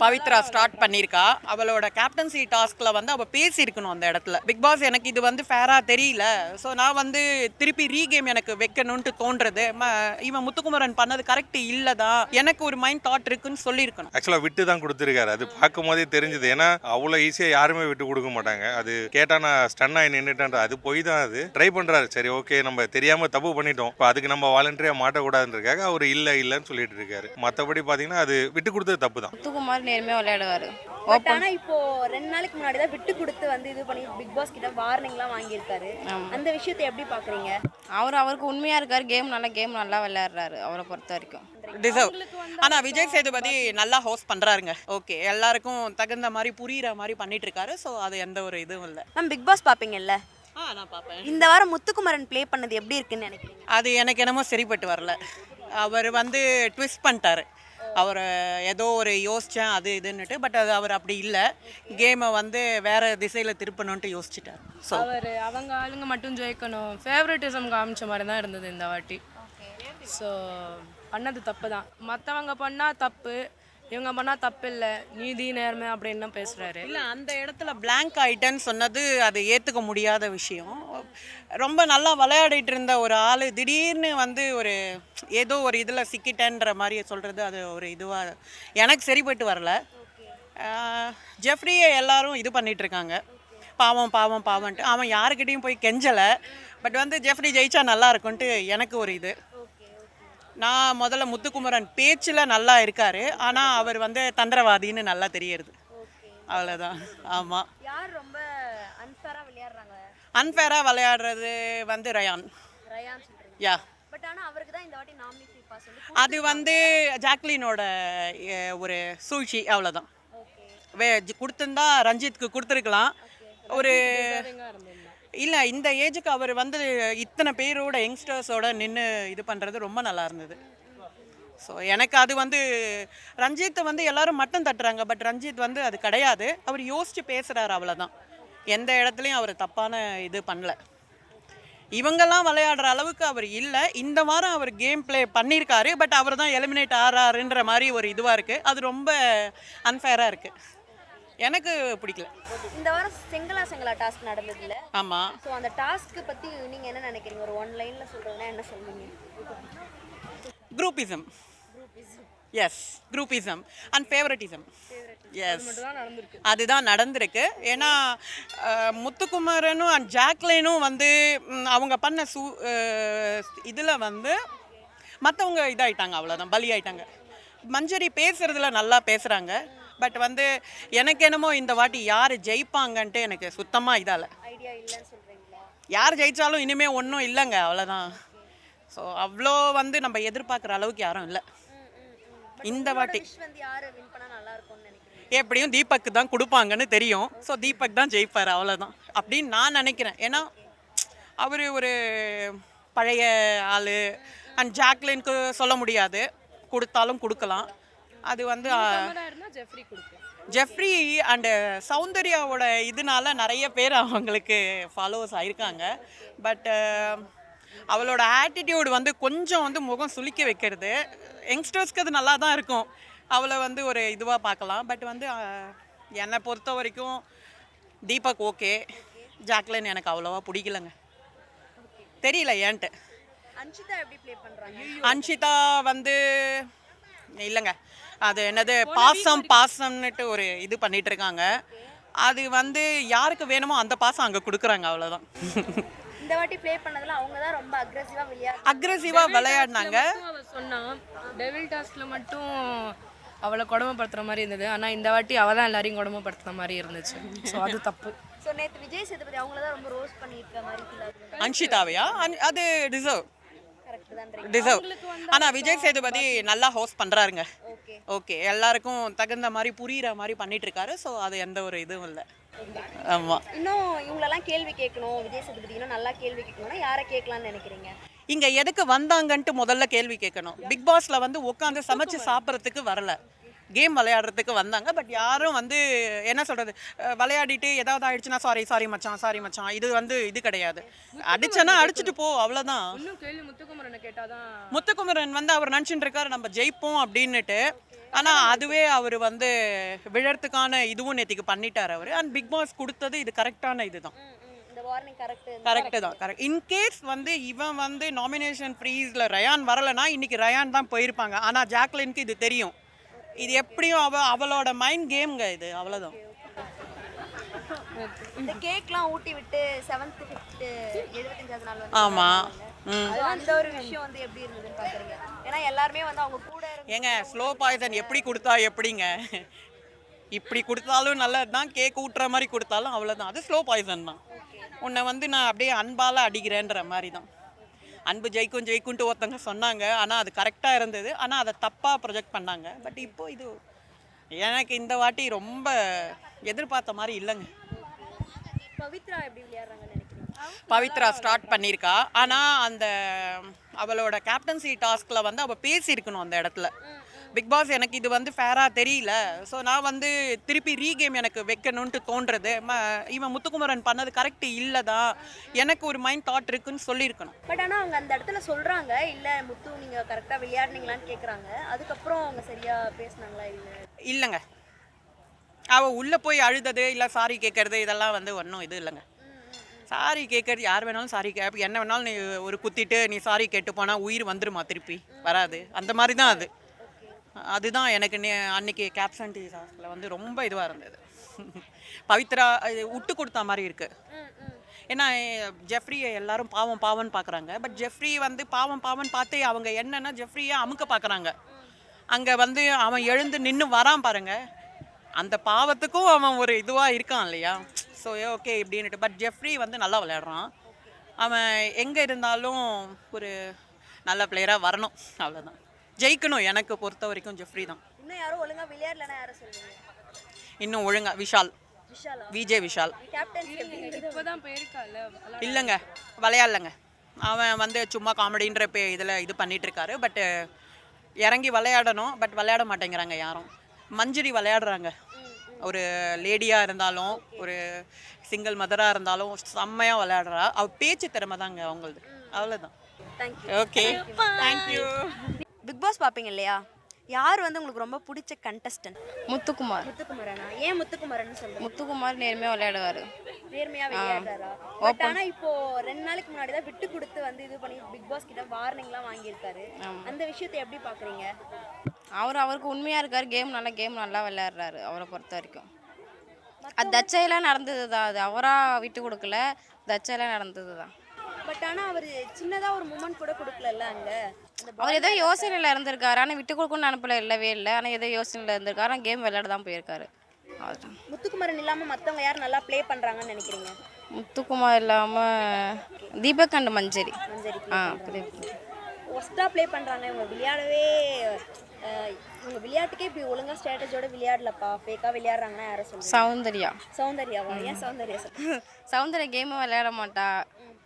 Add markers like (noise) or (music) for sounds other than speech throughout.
Pavithra start பண்ணியிருக்கா. அவளோட captaincy டாஸ்க்ல வந்து அவ பேசியிருக்கணும் அந்த இடத்துல. பிக் பாஸ் எனக்கு இது வந்து ஃபேரா தெரியல. ஸோ நான் வந்து திருப்பி ரீகேம் எனக்கு வைக்கணும்ட்டு தோன்றது. ம- இவன் முத்துக்குமரன் பண்ணது கரெக்ட் இல்லதான் எனக்கு ஒரு மைண்ட் தாட் இருக்குன்னு சொல்லியிருக்கணும். ஆக்சுவலாக விட்டு தான் கொடுத்துருக்காரு. அது பார்க்கும் போதே தெரிஞ்சுது. ஏன்னா அவ்வளோ ஈஸியாக யாருமே விட்டு கொடுக்க மாட்டாங்க. அது கேட்டால் நான் ஸ்டன் ஆகி நின்றுட்டேன் அது போய் தான் அது. ட்ரை பண்ணுறாரு சரி ஓகே நம்ம தெரியாமல் தப்பு பண்ணிட்டோம். இப்போ அதுக்கு நம்ம வாலண்டரியாக மாட்டக்கூடாதுன்றதுக்காக அவர் இல்லை இல்லைன்னு சொல்லிட்டு இருக்காரு. மற்றபடி பார்த்தீங்கன்னா அது விட்டு கொடுத்தது தப்பு தான் முத்துக்குமார் நேர்மையாக விளையாடுவார். பட் ஆனா இப்போ ரெண்டு நாளைக்கு முன்னாடி தான் விட்டு கொடுத்து வந்து இது பண்ணி பிக் பாஸ் கிட்ட வார்னிங்லாம் வாங்கியிருக்காரு. அந்த விஷயத்தை எப்படி பாக்குறீங்க? அவர் அவருக்கு உண்மையாக இருக்கார் கேம் நல்லா கேம் நல்லா விளையாடுறாரு அவரை பொறுத்த வரைக்கும். டிசர்வ். ஆனா விஜய் சேதுபதி நல்லா ஹோஸ்ட் பண்றாருங்க. ஓகே எல்லாருக்கும் தகுந்த மாதிரி புரியுற மாதிரி பண்ணிட்டு இருக்காரு ஸோ அது எந்த ஒரு இதுவும் இல்லை. மேம் பிக் பாஸ் பாப்பீங்கல்ல? ஆ நான் பார்ப்பேன் இந்த வாரம் முத்துக்குமரன் ப்ளே பண்ணது எப்படி இருக்குன்னு நினைக்கிறீங்க? அது எனக்கு என்னமோ சரிப்பட்டு வரல. அவர் வந்து ட்விஸ்ட் பண்ணிட்டாரு. அவர் ஏதோ ஒரு யோசித்தேன் அது இதுன்னுட்டு பட் அது அவர் அப்படி இல்லை. கேமை வந்து வேற திசையில் திருப்பணுன்ட்டு யோசிச்சிட்டார். ஸோ அவர் அவங்க ஆளுங்க மட்டும் ஜெயிக்கணும். ஃபேவரட்டிசம் காமிச்ச மாதிரி தான் இருந்தது இந்த வாட்டி. ஸோ பண்ணது தப்பு தான். மற்றவங்க பண்ணால் தப்பு. இவங்க பண்ணால் தப்பு இல்லை நீதி நேர்மை அப்படின்னு பேசுறாரு. பேசுகிறாரு இல்லை அந்த இடத்துல பிளாங்க் ஆயிட்டேன்னு சொன்னது அது ஏற்றுக்க முடியாத விஷயம். ரொம்ப நல்லா விளையாடிட்டு இருந்த ஒரு ஆள் திடீர்னு வந்து ஒரு ஏதோ ஒரு இதில் சிக்கிட்டேன்ற மாதிரி சொல்கிறது அது ஒரு இதுவாக எனக்கு சரிப்பட்டு வரல. ஜெஃப்ரியை எல்லாரும் இது பண்ணிட்டு இருக்காங்க. பாவம் பாவம் பாவம்ட்டு அவன் யாருக்கிட்டையும் போய் கெஞ்சலை. பட் வந்து ஜெஃப்ரி ஜெயிச்சா நல்லா இருக்கும்ன்ட்டு எனக்கு ஒரு இது. நான் முதல்ல முத்துக்குமரன் பேச்சில் நல்லா இருக்காரு. ஆனால் அவர் வந்து தந்திரவாதின்னு நல்லா தெரியறது. அவ்வளோதான் ஆமாம் யார் ரொம்ப அன்ஃபேரா விளையாடுறாங்க? அன்ஃபேராக விளையாடுறது வந்து ரயான். யா. அது வந்து ஜாக்லினோட ஒரு சூழ்ச்சி. அவ்வளோதான் வே கொடுத்துருந்தா ரஞ்சித்க்கு கொடுத்துருக்கலாம். ஒரு இல்லை இந்த ஏஜுக்கு அவர் வந்து இத்தனை பேரோட யங்ஸ்டர்ஸோட நின்று இது பண்ணுறது ரொம்ப நல்லா இருந்தது. ஸோ எனக்கு அது வந்து ரஞ்சித் வந்து எல்லாரும் மட்டம் தட்டுறாங்க பட் ரஞ்சித் வந்து அது கிடையாது. அவர் யோசித்து பேசுகிறாரு அவ்வளோதான் எந்த இடத்துலையும் அவர் தப்பான இது பண்ணல. இவங்கெல்லாம் விளையாடுற அளவுக்கு அவர் இல்லை. இந்த வாரம் அவர் கேம் ப்ளே பண்ணியிருக்காரு பட் அவர் தான் எலிமினேட் ஆறாருன்ற மாதிரி ஒரு இதுவாக இருக்குது அது ரொம்ப அன்ஃபேராக இருக்குது எனக்கு பிடிக்கல. இந்த வாரம் செங்கலா செங்கலா டாஸ்க் நடந்தது இல்ல ஆமாம் ஸோ அந்த டாஸ்க் பத்தி நீங்க என்ன நினைக்கிறீங்க? ஒரு ஒன் லைன்ல சொல்றதுன்னா என்ன சொல்வீங்க? Groupism yes groupism and favouritism yes அதுதான் நடந்திருக்கு. ஏன்னா முத்துக்குமரனும் அண்ட் ஜாக்லைனும் வந்து அவங்க பண்ண சூ இதில் வந்து மற்றவங்க இதாயிட்டாங்க அவ்வளோதான் பலி ஆயிட்டாங்க மஞ்சரி பேசுறதுல நல்லா பேசுகிறாங்க பட் வந்து எனக்கு என்னமோ இந்த வாட்டி யார் ஜெயிப்பாங்கன்ட்டு எனக்கு சுத்தமாக இதால. யார் ஜெயிச்சாலும் இனிமே ஒன்றும் இல்லைங்க அவ்வளோதான் ஸோ அவ்வளோ வந்து நம்ம எதிர்பார்க்குற அளவுக்கு யாரும் இல்லை. இந்த வாட்டி. எப்படியும் தீபக் தான் கொடுப்பாங்கன்னு தெரியும். ஸோ தீபக் தான் ஜெயிப்பார் அவ்வளோதான் அப்படின்னு நான் நினைக்கிறேன். ஏன்னா அவர் ஒரு பழைய ஆள். அண்ட் ஜாக்லினுக்கு சொல்ல முடியாது. கொடுத்தாலும் கொடுக்கலாம். அது வந்து ஜெஃப்ரி அண்டு சௌந்தர்யாவோட இதனால நிறைய பேர் அவங்களுக்கு ஃபாலோவர்ஸ் ஆயிருக்காங்க. பட் அவளோட ஆட்டிடியூட் வந்து கொஞ்சம் வந்து முகம் சுளிக்க வைக்கிறது. யங்ஸ்டர்ஸ்க்கு அது நல்லா தான் இருக்கும். அவளை வந்து ஒரு இதுவாக பார்க்கலாம். பட் வந்து என்னை பொறுத்த வரைக்கும் தீபக் ஓகே. ஜாக்லின் எனக்கு அவ்வளோவா பிடிக்கலங்க. தெரியல ஏன்ட்டு. அன்ஷிதா எப்படி ப்ளே பண்றாங்க? அன்ஷிதா வந்து இல்லைங்க. அது என்னது பாசம் பாசம்னுட்டு ஒரு இது பண்ணிட்டு இருக்காங்க அது வந்து யாருக்கு வேணுமோ அந்த பாசம் அங்கே கொடுக்குறாங்க அவ்வளோதான் இந்த வாட்டி ப்ளே பண்ணதுல அவங்க தான் ரொம்ப அக்ரெசிவா விளையாடு அக்ரெசிவாக விளையாடினாங்க. அவ சொன்னா டெவில் டாஸ்க்ல மட்டும் அவளை கொடுமைப்படுத்துற மாதிரி இருந்தது. ஆனா இந்த வாட்டி அவ தான் எல்லாரையும் கொடுமைப்படுத்துற மாதிரி இருந்துச்சு. ஸோ அது தப்பு. ஸோ நேற்று விஜய் சேதுபதி அவங்கள தான் ரொம்ப ரோஸ் பண்ணியிருக்க மாதிரி ஆகுது. அன்ஷிதாவையா? அன்- அது தான் டிசர்வ் ஆனால் விஜய் சேதுபதி நல்லா ஹோஸ்ட் பண்ணுறாருங்க ஓகே. எல்லாருக்கும் தகுந்த மாதிரி புரியுற மாதிரி பண்ணிட்டு இருக்காரு ஸோ அது எந்த ஒரு இதுவும் இல்லை. ஆமாம் இன்னும் இவங்களெல்லாம் கேள்வி கேட்கணும். விஜய் சேதுபதி இன்னும் நல்லா கேள்வி கேட்கணும்னா யாரை கேட்கலாம்னு நினைக்கிறீங்க? இங்க எதுக்கு வந்தாங்கன்ட்டு முதல்ல கேள்வி கேட்கணும். பிக் பாஸ்ல வந்து உட்காந்து சமைச்சு சாப்பிட்றதுக்கு வரல. கேம் விளையாடுறதுக்கு வந்தாங்க. பட் யாரும் வந்து என்ன சொல்றது அஹ் விளையாடிட்டு ஏதாவது ஆயிடுச்சுன்னா சாரி சாரி மச்சான் சாரி மச்சான். இது வந்து இது கிடையாது. அடிச்சனா அடிச்சுட்டு போ கேள்வி முத்துக்குமரனை வந்து அவர் நினச்சிட்டு இருக்காரு நம்ம ஜெயிப்போம் அப்படின்னுட்டு. ஆனால் அதுவே அவர் வந்து விழறதுக்கான இதுவும் நேத்திக்கு பண்ணிட்டார் அவர். அண்ட் பிக் பாஸ் கொடுத்தது இது கரெக்டான இதுதான். கரெக்டு தான் கரெக்ட் இன்கேஸ் வந்து இவன் வந்து நாமினேஷன் ஃப்ரீஸில் ரயான் வரலைன்னா இன்னைக்கு ரயான் தான் போயிருப்பாங்க. ஆனால் ஜாக்லினுக்கு இது தெரியும். இது எப்படியும் அவ அவளோட மைண்ட் கேம்ங்க இது அவ்வளோதான் இந்த கேக்லாம் ஊட்டி விட்டு செவன்த் ஃபிஃப்த் எழுபத்தஞ்சாவது நாள் வந்து ஆமாம் அந்த ஒரு விஷயம் வந்து எப்படி இருந்ததுன்னு பாக்குறீங்க? ஏன்னா எல்லாருமே வந்து அவங்க கூட ஏங்க ஸ்லோ பாய்சன் எப்படி கொடுத்தா எப்படிங்க? இப்படி கொடுத்தாலும் நல்லது தான் கேக் ஊட்டுற மாதிரி கொடுத்தாலும் அவ்வளோதான் அது ஸ்லோ பாய்சன் தான். உன்னை வந்து நான் அப்படியே அன்பால் அடிக்கிறேன்ற மாதிரி தான் அன்பு ஜெயிக்கும் ஜெயிக்கும்ட்டு ஒருத்தங்க சொன்னாங்க. ஆனால் அது கரெக்டாக இருந்தது. ஆனால் அதை தப்பாக ப்ரொஜெக்ட் பண்ணாங்க. பட் இப்போ இது எனக்கு இந்த வாட்டி ரொம்ப எதிர்பார்த்த மாதிரி இல்லைங்க. பவித்ரா எப்படி நினைக்கிறீங்க? பவித்ரா ஸ்டார்ட் பண்ணியிருக்கா. ஆனால் அந்த அவளோட கேப்டன்சி டாஸ்கில் வந்து அவள் பேசியிருக்கணும் அந்த இடத்துல. பிக் பாஸ் எனக்கு இது வந்து ஃபேராக தெரியல. ஸோ நான் வந்து திருப்பி ரீகேம் எனக்கு வைக்கணுன்ட்டு தோன்றது. இவன் முத்துக்குமரன் பண்ணது கரெக்ட் இல்லை தான் எனக்கு ஒரு மைண்ட் தாட் இருக்குன்னு சொல்லியிருக்கணும். பட் ஆனா அவங்க அந்த இடத்துல சொல்றாங்க இல்ல முத்து நீங்க கரெக்டா விளையாடுனீங்களான்னு கேக்குறாங்க. அதுக்கப்புறம் அவங்க சரியா பேசுனாங்களா இல்ல? இல்லைங்க. அவள் உள்ளே போய் அழுதது இல்லை சாரி கேட்கறது இதெல்லாம் வந்து ஒன்றும் இது இல்லைங்க. சாரி கேட்கறது யார் வேணாலும் சாரி கே என்ன வேணாலும் நீ ஒரு குத்திட்டு நீ சாரி கேட்டு போனால் உயிர் வந்துருமா திருப்பி? வராது. அந்த மாதிரி தான் அது. அதுதான் எனக்கு நே அன்னைக்கு கேப்சன் சாஸ்ல வந்து ரொம்ப இதுவாக இருந்தது. (laughs) பவித்ரா இது விட்டு கொடுத்த மாதிரி இருக்கு. ஏன்னா ஜெஃப்ரியை எல்லாரும் பாவம் பாவம்னு பார்க்குறாங்க பட் ஜெஃப்ரி வந்து பாவம் பாவம்னு பார்த்து அவங்க என்னென்னா ஜெஃப்ரியை அமுக்க பார்க்குறாங்க அங்கே வந்து அவன் எழுந்து நின்று வரான் பாருங்க. அந்த பாவத்துக்கும் அவன் ஒரு இதுவாக இருக்கான் இல்லையா? ஸோ ஓகே இப்படின்னுட்டு. பட் ஜெஃப்ரி வந்து நல்லா விளையாடுறான். அவன் எங்கே இருந்தாலும் ஒரு நல்ல பிளேயராக வரணும். அவ்வளோதான் ஜெயிக்கணும். எனக்கு பொறுத்த வரைக்கும் ஜெஃப்ரி தான். இன்னும் யாரும் ஒழுங்கா விளையாடலன்னா யாரை சொல்லுவீங்க? இன்னும் ஒழுங்கா விஷால். விஷாலா? விஜய் விஷால்? இப்போதான் போயிருக்கால இல்லைங்க விளையாடலங்க. அவன் வந்து சும்மா காமெடின்ற பே இதில் இது பண்ணிட்டு இருக்காரு. பட் இறங்கி விளையாடணும் பட் விளையாட மாட்டேங்கிறாங்க யாரும். மஞ்சுரி விளையாடுறாங்க. ஒரு லேடியாக இருந்தாலும் ஒரு சிங்கிள் மதராக இருந்தாலும் செம்மையாக விளையாடுறா. அவ பேச்சு திறமை தாங்க அவங்களது அவ்வளோதான். ஓகே தேங்க்யூ பிக் பாஸ் பாப்பீங்க இல்லையா? யார் வந்து உங்களுக்கு ரொம்ப பிடிச்ச கண்டஸ்டன்ட் முத்துக்குமார். முத்துக்குமரனா? ஏன் முத்துக்குமரன் சொல்றீங்க? முத்துக்குமார் நேர்மையாக விளையாடுவார். நேர்மையா விளையாடுறாரா? பட் ஆனா இப்போ ரெண்டு நாளைக்கு முன்னாடி தான் விட்டு கொடுத்து வந்து இது பண்ணி பிக் பாஸ் கிட்ட வார்னிங்லாம் வாங்கியிருக்காரு. அந்த விஷயத்தை எப்படி பாக்குறீங்க? அவர் அவருக்கு உண்மையாக இருக்கார். கேம் நல்லா கேம் நல்லா விளையாடுறாரு அவரை பொறுத்த வரைக்கும். அது தச்சையெல்லாம் நடந்தது தான் அது அவராக விட்டு கொடுக்கல. தச்சையெல்லாம் நடந்தது தான் பட் ஆனா அவர் சின்னதா ஒரு மூமெண்ட் கூட கொடுக்கலல்ல அந்த அவர் ஏதோ யோசனையில் இருந்திருக்காரு ஆனால் விட்டு கொடுக்கணும்னு அனுப்பல இல்லவே இல்லை. ஆனால் ஏதோ யோசனையில் இருந்திருக்காரு. ஆனால் கேம் விளையாட தான் போயிருக்காரு. முத்துக்குமரன் இல்லாம மத்தவங்க யார் நல்லா ப்ளே பண்றாங்கன்னு நினைக்கிறீங்க? முத்துக்குமார் இல்லாமல் தீபக் அண்ட் மஞ்சரி. மஞ்சரி ஆ play ஒஸ்டா ப்ளே பண்றாங்க. இவங்க விளையாடவே இவங்க விளையாட்டுக்கே இப்படி ஒழுங்கா ஸ்ட்ராட்டஜியோட விளையாடலப்பா. ஃபேக்கா விளையாடுறாங்கன்னா யாரை சொல்லுங்க சௌந்தர்யா. சௌந்தர்யாவா? ஏன் சௌந்தர்யா சௌந்தர்யா கேமும் விளையாட மாட்டா.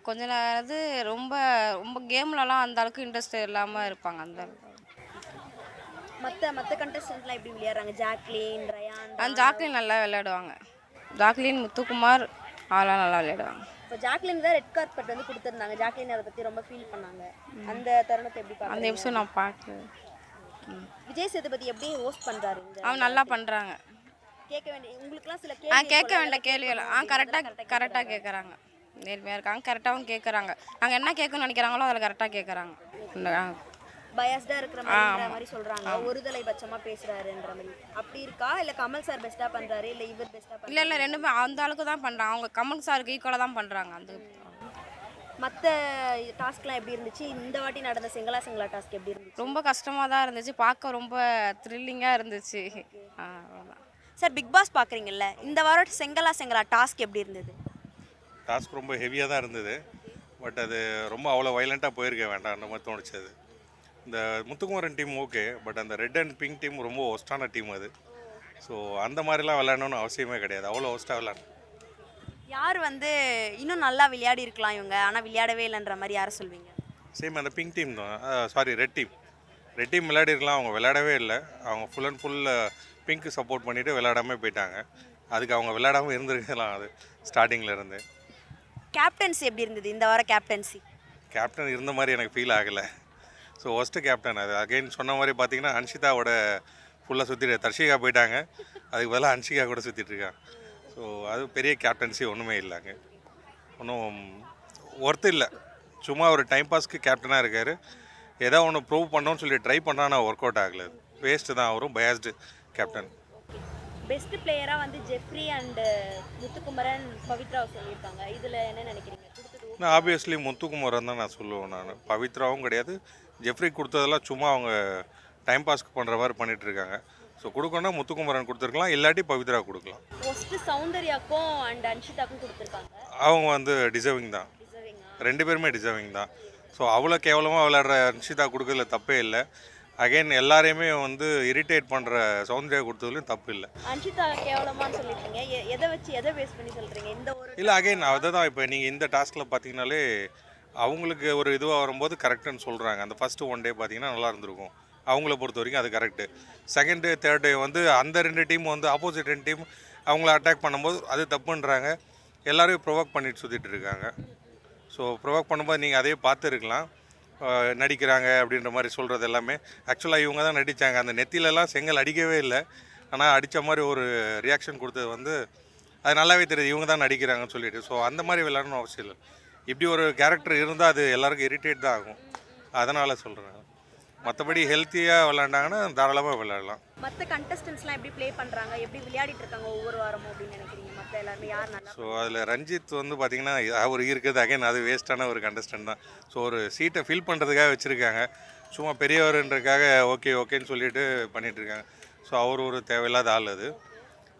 கொஞ்ச நேரம் ரொம்ப ரொம்ப கேம்லலாம் அந்த அளவுக்கு இன்ட்ரெஸ்ட் இல்லாமல் இருப்பாங்க அந்த. மத்த மத்த கண்டஸ்டன்ட்லாம் எப்படி விளையாடுறாங்க? ஜாக்லின் ரயான் அந்த ஜாக்லின் நல்லா விளையாடுவாங்க. ஜாக்லின் முத்துக்குமார் அதெல்லாம் நல்லா விளையாடுவாங்க. இப்போ ஜாக்லின் தான் ரெட் கார்பெட் வந்து கொடுத்துருந்தாங்க. ஜாக்லின் அதை பத்தி ரொம்ப ஃபீல் பண்ணாங்க. அந்த தருணத்தை எப்படி அந்த பார்க்குறீங்க எபிசோட் நான் பார்க்கல விஜய் சேதுபதி எப்படி ஹோஸ்ட் இந்த அவன் நல்லா பண்ணுறாங்க கேட்க வேண்டிய உங்களுக்குலாம் சில ஆ கேட்க வேண்டிய கேள்விகள். ஆ கரெக்டாக கரெக்டாக கேட்குறாங்க. நேர்மையாக இருக்காங்க. கரெக்டாகவும் கேட்குறாங்க நாங்கள் என்ன கேட்கணும்னு நினைக்கிறாங்களோ அதில் கரெக்டாக கேட்குறாங்க பயாஸ்டா இருக்கிற மாதிரி சொல்றாங்க ஒருதலை பட்சமா பேசுறாருன்ற மாதிரி. அப்படி இருக்கா? இல்ல கமல் சார் பெஸ்டா பண்றாரு? இல்ல இவர் பெஸ்டா இல்லை இல்லை ரெண்டுமே அந்த அளவுக்கு தான் பண்ணுறாங்க அவங்க கமல் சாருக்கு ஈக்குவலாக தான் பண்ணுறாங்க அந்த மத்த டாஸ்க்லாம் எப்படி இருந்துச்சு? இந்த வாட்டி நடந்த செங்கலா செங்கலா டாஸ்க் எப்படி இருந்துச்சு? ரொம்ப கஷ்டமாக தான் இருந்துச்சு. பார்க்க ரொம்ப த்ரில்லிங்காக இருந்துச்சு. சார் பிக் பாஸ் பாக்குறீங்கல்ல இந்த வாரம் செங்கலா செங்கலா டாஸ்க் எப்படி இருந்தது? டாஸ்க் ரொம்ப ஹெவியாக தான் இருந்தது. பட் அது ரொம்ப அவ்வளோ வைலண்ட்டாக போயிருக்க வேண்டாம் அந்த மாதிரி தோணுச்சு அது. இந்த முத்துக்குமரன் டீம் ஓகே பட் அந்த ரெட் அண்ட் பிங்க் டீம் ரொம்ப ஒஸ்டான டீம் அது. ஸோ அந்த மாதிரிலாம் விளையாடணும்னு அவசியமே கிடையாது. அவ்வளோ ஒஸ்ட்டாக விளையாடணும். யார் வந்து இன்னும் நல்லா விளையாடி இருக்கலாம் இவங்க ஆனா விளையாடவே இல்லைன்ற மாதிரி யாரை சொல்வீங்க? சேம் அந்த பிங்க் டீம் தான். Sorry red team red team விளையாடிருக்கலாம் அவங்க விளையாடவே இல்லை. அவங்க ஃபுல் அண்ட் ஃபுல் பிங்க்கு சப்போர்ட் பண்ணிவிட்டு விளையாடாம போயிட்டாங்க. அதுக்கு அவங்க விளையாடாமல் இருந்திருக்கலாம் அது ஸ்டார்டிங்கில் இருந்து. கேப்டன்சி எப்படி இருந்தது இந்த வாரம் கேப்டன்சி கேப்டன் இருந்த மாதிரி எனக்கு ஃபீல் ஆகலை. ஸோ ஒஸ்ட்டு கேப்டன் அது. அகைன் சொன்ன மாதிரி பார்த்தீங்கன்னா அன்ஷிதாவோட ஃபுல்லாக சுற்றிட்டு தர்ஷிகா போயிட்டாங்க. அதுக்கு பதிலாக அன்ஷிகா கூட சுற்றிட்டுருக்கான் ஸோ அது பெரிய கேப்டன்சி ஒன்றுமே இல்லைங்க ஒன்றும் ஒர்த்து இல்லை. சும்மா ஒரு டைம் பாஸ்க்கு கேப்டனாக இருக்கார். ஏதோ ஒன்று ப்ரூவ் பண்ணோன்னு சொல்லி ட்ரை பண்ணால் நான் ஒர்க் அவுட் ஆகலை. வேஸ்ட்டு தான். அவரும் பயாஸ்டு கேப்டன் பெஸ்ட் பிளேயரா வந்து ஜெஃப்ரி அண்ட் முத்துக்குமரன் பவித்ரா சொல்லியிருக்காங்க. இதுல என்ன நினைக்கிறீங்க? நான் ஆப்வியஸ்லி முத்துக்குமரன் தான் நான் சொல்லுவேன் நான். பவித்ராவும் கிடையாது. ஜெஃப்ரி கொடுத்ததெல்லாம் சும்மா அவங்க டைம் பாஸ்க்கு பண்ணுற மாதிரி பண்ணிட்டு இருக்காங்க. ஸோ கொடுக்கணும்னா முத்துக்குமரன் கொடுத்துருக்கலாம். இல்லாட்டி பவித்ரா கொடுக்கலாம். சௌந்தர்யாக்கும் அண்ட் அன்ஷிதாக்கும் கொடுத்துருக்காங்க. அவங்க வந்து டிசர்விங் தான். ரெண்டு பேருமே டிசர்விங் தான். ஸோ அவ்வளோ கேவலமாக விளையாடுற அன்ஷிதா கொடுக்கறதுல தப்பே இல்லை. அகைன் எல்லாரையுமே வந்து இரிட்டேட் பண்ணுற சௌந்தர்யா கொடுத்ததுலையும் தப்பு இல்லை அன்ஷிதா கேவலமான்னு சொல்லிருக்கீங்க எ- எதை வச்சு எதை பேஸ் பண்ணி சொல்றீங்க? இந்த ஒரு இல்லை அகைன் அதை தான் இப்போ நீங்கள் இந்த டாஸ்கில் பார்த்தீங்கனாலே அவங்களுக்கு ஒரு இதுவாக வரும்போது கரெக்டுன்னு சொல்கிறாங்க அந்த ஃபஸ்ட்டு ஒன் டே பார்த்தீங்கன்னா நல்லா இருந்திருக்கும். அவங்கள பொறுத்த வரைக்கும் அது correct second day third day வந்து அந்த ரெண்டு டீம் வந்து ஆப்போசிட் ரெண்டு டீம் அவங்கள அட்டாக் பண்ணும்போது அது தப்புன்றாங்க. எல்லாரையும் ப்ரொவோக் பண்ணிட்டு சுற்றிட்டு இருக்காங்க. ஸோ ப்ரொவோக் பண்ணும்போது நீங்கள் அதையே பார்த்துருக்கலாம். நடிக்கிறாங்க அப்படின்ற மாதிரி சொல்கிறது எல்லாமே. ஆக்சுவலாக இவங்க தான் நடித்தாங்க அந்த நெத்திலெல்லாம் செங்கல் அடிக்கவே இல்லை. ஆனால் அடித்த மாதிரி ஒரு ரியாக்ஷன் கொடுத்தது வந்து அது நல்லாவே தெரியுது. இவங்க தான் நடிக்கிறாங்கன்னு சொல்லிட்டு. ஸோ அந்த மாதிரி விளையாடணும் அவசியம் இல்லை. இப்படி ஒரு கேரக்டர் இருந்தால் அது எல்லாருக்கும் இரிட்டேட் தான் ஆகும். அதனால் சொல்கிறேன் மற்றபடி ஹெல்த்தியாக விளாண்டாங்கன்னா தாராளமாக விளையாடலாம். மற்ற கண்டஸ்டன்ஸ்லாம் எப்படி ப்ளே பண்ணுறாங்க எப்படி விளையாடிட்டு இருக்காங்க ஒவ்வொரு வாரமும் அப்படின்னு நினைக்கிறீங்க? மற்ற எல்லாருமே யார் நல்லா ஸோ அதில் ரஞ்சித் வந்து பார்த்தீங்கன்னா அவர் இருக்கிறது அகைன் அது வேஸ்ட்டான ஒரு கண்டஸ்டன்ட் தான். ஸோ ஒரு சீட்டை ஃபில் பண்ணுறதுக்காக வச்சுருக்காங்க. சும்மா பெரியவருன்றக்காக ஓகே ஓகேன்னு சொல்லிட்டு பண்ணிகிட்ருக்காங்க இருக்காங்க. ஸோ அவர் ஒரு தேவையில்லாத ஆள் அது.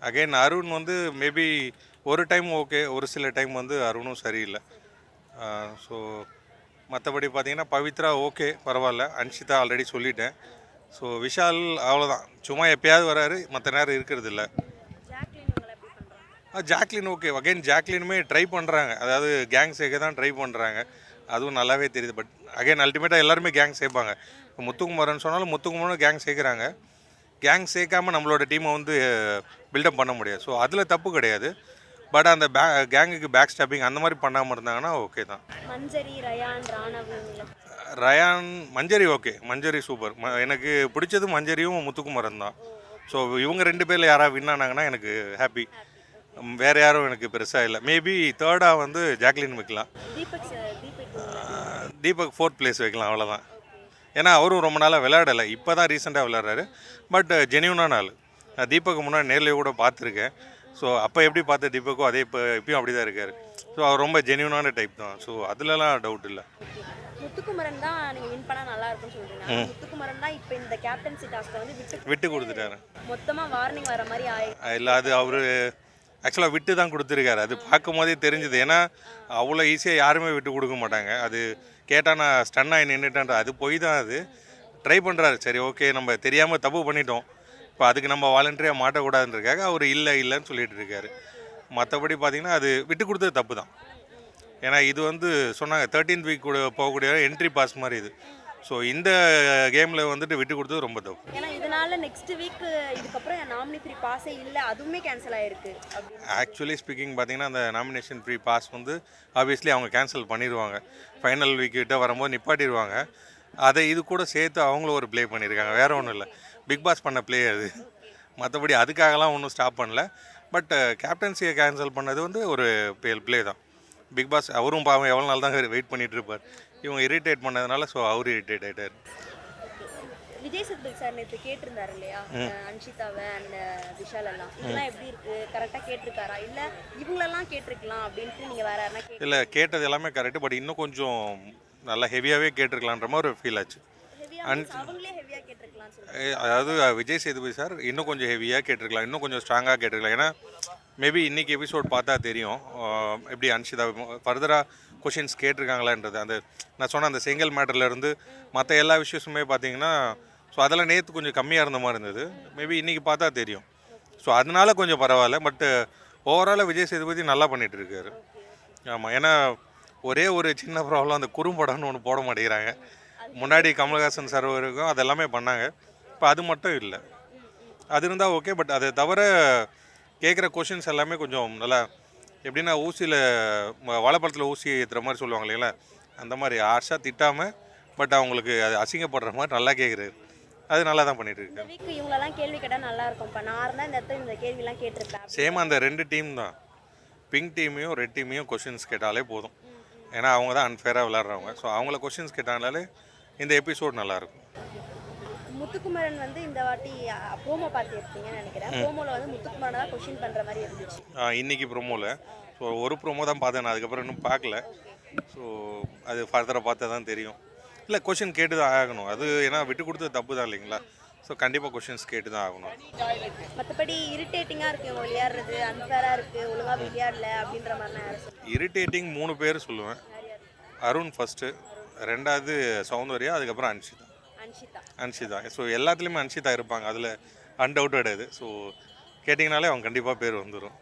அகைன் அருண் வந்து மேபி ஒரு டைம் ஓகே ஒரு சில டைம் வந்து அருணும் சரியில்லை. ஸோ மற்றபடி பார்த்தீங்கன்னா பவித்ரா ஓகே பரவாயில்ல. அன்ஷிதா ஆல்ரெடி சொல்லிட்டேன். ஸோ விஷால் அவ்வளோதான் சும்மா எப்பயாவது வராரு மற்ற நேரம் இருக்கிறது இல்லை ஜாக்லின் ஓகே. அகைன் ஜாக்லினுமே ட்ரை பண்ணுறாங்க அதாவது கேங் சேர்க்க தான் ட்ரை பண்ணுறாங்க அதுவும் நல்லாவே தெரியுது. பட் அகைன் அல்டிமேட்டாக எல்லாருமே கேங் சேர்ப்பாங்க இப்போ முத்துக்குமாரன் சொன்னாலும் முத்துக்குமாரன் கேங் சேர்க்குறாங்க கேங் சேர்க்காம நம்மளோட டீமை வந்து பில்டப் பண்ண முடியாது. ஸோ அதில் தப்பு கிடையாது. பட் அந்த பே கேங்குக்கு பேக் ஸ்டாப்பிங் அந்த மாதிரி பண்ணாமல் இருந்தாங்கன்னா ஓகே தான். ரயான் மஞ்சரி ஓகே. மஞ்சரி சூப்பர். ம எனக்கு பிடிச்சது மஞ்சரியும் முத்துக்குமரன் தான். ஸோ இவங்க ரெண்டு பேரில் யாராவது வின் ஆனாங்கன்னா எனக்கு ஹாப்பி வேறு யாரும் எனக்கு பெருசாக இல்லை. மேபி தேர்டாக வந்து ஜாக்லின் வைக்கலாம். தீபக் ஃபோர்த் பிளேஸ் வைக்கலாம் அவ்வளோதான் ஏன்னா அவரும் ரொம்ப நாளாக விளையாடலை. இப்போ தான் ரீசெண்டாக விளையாடுறாரு. பட் ஜெனியூனான ஆள். நான் தீபக் முன்னாடி நேர்லேயே கூட பார்த்துருக்கேன். ஸோ அப்போ எப்படி பார்த்த தீபக்கோ அதே இப்போ இப்பயும் அப்படி தான் இருக்கார். ஸோ அவர் ரொம்ப ஜெனியூனான டைப் தான். ஸோ அதுலலாம் டவுட் இல்லை. முத்துக்குமரன் தான் நீங்க வின் பண்ணா நல்லா இருக்கும்னு சொல்றீங்க. முத்துக்குமரன் தான் இப்போ இந்த கேப்டன்சி டாஸ்க்கை வந்து விட்டு விட்டு கொடுத்துட்டாரு. மொத்தமா வார்னிங் வர மாதிரி ஆயி இல்லை அது அவர் ஆக்சுவலாக விட்டு தான் கொடுத்துருக்காரு. அது பார்க்கும் போதே தெரிஞ்சுது. ஏன்னா அவ்வளோ ஈஸியாக யாருமே விட்டு கொடுக்க மாட்டாங்க. அது கேட்டால் நான் ஸ்டன் ஆகி நின்றுட்டேன்ற அது போய் தான் அது. ட்ரை பண்ணுறாரு சரி ஓகே நம்ம தெரியாமல் தப்பு பண்ணிட்டோம். இப்போ அதுக்கு நம்ம வாலண்டரியாக மாட்டக்கூடாதுன்றதுக்காக அவர் இல்லை இல்லைன்னு சொல்லிட்டு இருக்காரு. மற்றபடி பார்த்தீங்கன்னா அது விட்டு கொடுத்தது தப்பு தான். ஏன்னா இது வந்து சொன்னாங்க தேர்ட்டீன்த் வீக் கூட போகக்கூடிய என்ட்ரி பாஸ் மாதிரி இது. ஸோ இந்த கேமில் வந்துட்டு விட்டு கொடுத்தது ரொம்ப தப்பு. ஏன்னா இதனால நெக்ஸ்ட் வீக் இதுக்கப்புறம் நாமினி ஃப்ரீ பாஸே இல்லை அதுவுமே கேன்சல் ஆயிருக்கு. ஆக்சுவலி ஸ்பீக்கிங் பார்த்தீங்கன்னா அந்த நாமினேஷன் ஃப்ரீ பாஸ் வந்து ஆப்வியஸ்லி அவங்க கேன்சல் பண்ணிடுவாங்க ஃபைனல் வீக் கிட்ட வரும்போது நிப்பாட்டிடுவாங்க அதை இது கூட சேர்த்து அவங்களும் ஒரு ப்ளே பண்ணியிருக்காங்க வேற ஒன்றும் இல்லை. பிக் பாஸ் பண்ண ப்ளே அது. மற்றபடி அதுக்காகலாம் ஒன்றும் ஸ்டாப் பண்ணல. பட் கேப்டன்சியை கேன்சல் பண்ணது வந்து ஒரு ப்ளே தான். பிக் பாஸ் அவரும் பாவம் எவ்வளோ நாள் தான் வெயிட் பண்ணிட்டு இருப்பார். இவங்க இரிட்டேட் பண்ணதுனால ஸோ அவர் இரிட்டேட் ஆகிட்டார் விஜய் சேதுபதி சார் நேற்று கேட்டிருந்தாரு இல்லையா? அன்ஷிதாவை அண்ட் விஷால் எல்லாம் இதெல்லாம் எப்படி இருக்கு? கரெக்டாக கேட்டிருக்காரா? இல்லை இவங்களெல்லாம் கேட்டிருக்கலாம் அப்படின்ட்டு நீங்கள் வேற கேட்க இல்லை கேட்டது எல்லாமே கரெக்டு பட் இன்னும் கொஞ்சம் நல்லா ஹெவியாகவே கேட்டிருக்கலான்ற மாதிரி ஒரு ஃபீல் ஆச்சு. அவங்களே ஹெவியாக கேட்டிருக்கலாம்னு அதாவது விஜய் சேதுபதி சார் இன்னும் கொஞ்சம் ஹெவியாக கேட்டிருக்கலாம். இன்னும் கொஞ்சம் ஸ்ட்ராங்காக கேட்டிருக்கலாம். ஏன்னா மேபி இன்றைக்கி எபிசோட் பார்த்தா தெரியும். எப்படி அன்ஷிதா ஃபர்தராக கொஷின்ஸ் கேட்டிருக்காங்களான்றது. அந்த நான் சொன்ன அந்த செங்கல் மேட்டர்லேருந்து மற்ற எல்லா விஷயஸுமே பார்த்தீங்கன்னா ஸோ அதெல்லாம் நேற்று கொஞ்சம் கம்மியாக இருந்த மாதிரி இருந்தது. மேபி இன்னைக்கு பார்த்தா தெரியும். ஸோ அதனால கொஞ்சம் பரவாயில்ல. பட் ஓவராலாக விஜய் சேதுபதி நல்லா பண்ணிகிட்டு இருக்காரு ஆமாம் ஏன்னா ஒரே ஒரு சின்ன ப்ராப்ளம் அந்த குறும்படம்னு ஒன்று போட மாட்டேங்கிறாங்க. முன்னாடி கமல்ஹாசன் சார் இருக்கும் அதெல்லாமே பண்ணாங்க. இப்போ அது மட்டும் இல்லை. அது இருந்தால் ஓகே பட் அதை தவிர கேட்குற கொஷின்ஸ் எல்லாமே கொஞ்சம் நல்லா எப்படின்னா ஊசியில் வாழைப்பழத்தில் ஊசி ஏற்றுற மாதிரி சொல்லுவாங்க இல்லைங்களா? அந்த மாதிரி ஆர்ஷாக திட்டாமல் பட் அவங்களுக்கு அது அசிங்கப்படுற மாதிரி நல்லா கேட்குறாரு அது நல்லா தான் பண்ணிட்டு இருக்கு. வீக் இவங்களெல்லாம் கேள்வி கேட்டால் நல்லா இருக்கும்ப்பா. நான் இருந்தால் இந்த இடத்துல இந்த கேள்விலாம் கேட்டிருப்பேன். சேம் அந்த ரெண்டு டீம் தான். பிங்க் டீமையும் ரெட் டீமையும் கொஷின்ஸ் கேட்டாலே போதும். ஏன்னா அவங்க தான் அன்ஃபேராக விளாட்றவங்க ஸோ அவங்கள கொஷின்ஸ் கேட்டாலே இந்த எபிசோட் நல்லாயிருக்கும். முத்துக்குமரன் வந்து இந்த வாட்டி ப்ரோமோ பார்த்துருப்பீங்கன்னு நினைக்கிறேன். ப்ரோமோவில் வந்து முத்துக்குமரன் தான் கொஷின் பண்ணுற மாதிரி இருந்துச்சு. இன்னைக்கு ப்ரோமோவில் ஸோ ஒரு ப்ரோமோ தான் பார்த்தேன் நான் அதுக்கப்புறம் இன்னும் பார்க்கல. ஸோ அது ஃபர்தராக பார்த்தா தான் தெரியும். இல்லை கொஷின் கேட்டு தான் ஆகணும். அது ஏன்னா விட்டு கொடுத்தது தப்பு தான் இல்லைங்களா? ஸோ கண்டிப்பாக கொஷின்ஸ் கேட்டு தான் ஆகணும். மற்றபடி இரிட்டேட்டிங்காக இவங்க விளையாடுறது அன்ஃபேராக இருக்குது ஒழுங்காக விளையாடல அப்படின்ற சொல்லுவாங்க இரிட்டேட்டிங் மூணு பேர் சொல்லுவேன். அருண் ஃபஸ்ட்டு ரெண்டாவது சௌந்தர்யா அதுக்கப்புறம் அன்ஷிதா. அன்ஷிதா. அன்ஷிதா. ஸோ எல்லாத்துலேயுமே அன்ஷிதா இருப்பாங்க. அதில் அன்டவுட்டட் அது. ஸோ கேட்டிங்கனாலே அவங்க கண்டிப்பாக பேர் வந்துடும்